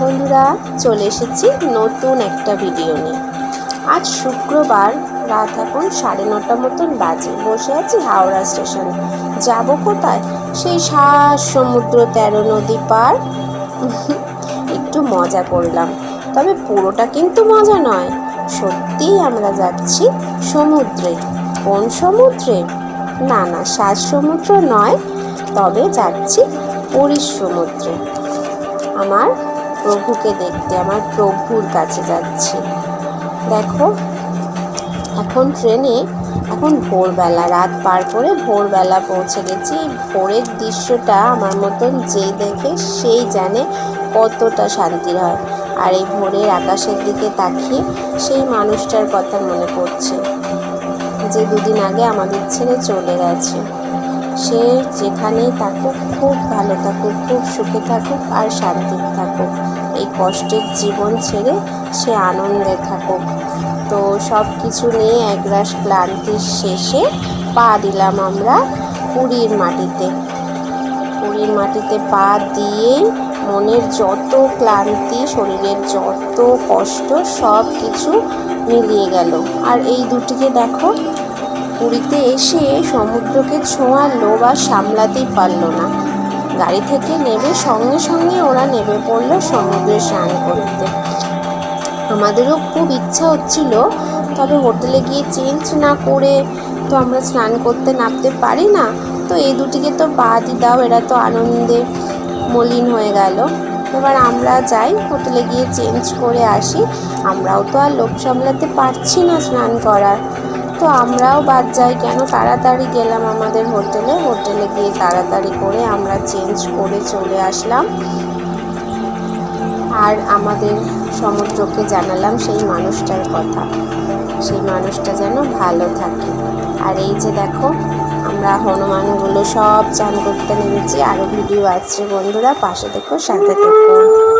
বন্ধুরা, চলে এসেছি নতুন একটা ভিডিও নিয়ে। আজ শুক্রবার রাত এখন সাড়ে নটা মতন বাজে। বসে আছি হাওড়া স্টেশনে। যাব কোথায়? সেই শ্বাস সমুদ্র তেরো নদী পার। একটু মজা করলাম। তবে পুরোটা কিন্তু মজা নয়। সত্যিই আমরা যাচ্ছি সমুদ্রে। কোন সমুদ্রে? না না শ্বাস সমুদ্র নয়। তবে যাচ্ছি পুরীর সমুদ্রে। আমার প্রভুকে দেখতে আমার প্রভুর কাছে যাচ্ছি। দেখো, এখন ট্রেনে এখন ভোরবেলা, রাত পার করে ভোরবেলা পৌঁছে গেছি। ভোরের দৃশ্যটা আমার মতন যেই দেখে সেই জানে কতটা শান্তির হয় আর এই ভোরের আকাশের দিকে তাকিয়ে সেই মানুষটার কথা মনে পড়ছে, যে দুদিন আগে আমাদের ছেড়ে চলে গেছে। সে যেখানেই থাকুক, খুব ভালো থাকুক, খুব সুখে থাকুক আর শান্তিতে থাকুক। এই কষ্টের জীবন ছেড়ে সে আনন্দে থাকুক। তো সব কিছু নিয়ে একরাশ ক্লান্তির শেষে পা দিলাম আমরা পুরীর মাটিতে। পুরীর মাটিতে পা দিয়েই মনের যত ক্লান্তি, শরীরের যত কষ্ট সব কিছু মিলিয়ে গেল। আর এই দুটিকে দেখো পুরীতে এসে সমুদ্রকে ছোঁয়ার লোভ আর সামলাতেই পারল না। গাড়ি থেকে নেমে সঙ্গে সঙ্গে ওরা নেমে পড়ল সমুদ্রে স্নান করতে। আমাদেরও খুব ইচ্ছা হচ্ছিল, তবে হোটেলে গিয়ে চেঞ্জ না করে তো আমরা স্নান করতে নামতে পারি না। তো এই দুটিকে তো বাদই দাও, এরা তো আনন্দে মলিন হয়ে গেল। এবার আমরা যাই, হোটেলে গিয়ে চেঞ্জ করে আসি। আমরাও তো আর লোভ সামলাতে পারছি না স্নান করার। তো আমরাও বাদ যাই, কেন তাড়াতাড়ি গেলাম আমাদের হোটেলে? হোটেলে গিয়ে তাড়াতাড়ি করে আমরা চেঞ্জ করে চলে আসলাম। আর আমাদের সমুদ্রকে জানালাম সেই মানুষটার কথা। সেই মানুষটা যেন ভালো থাকে। আর এই যে দেখো, আমরা হনুমানগুলো সব চান করতে নেমেছি। আরও ভিডিও আসছে বন্ধুরা, পাশে দেখো, সাথে দেখো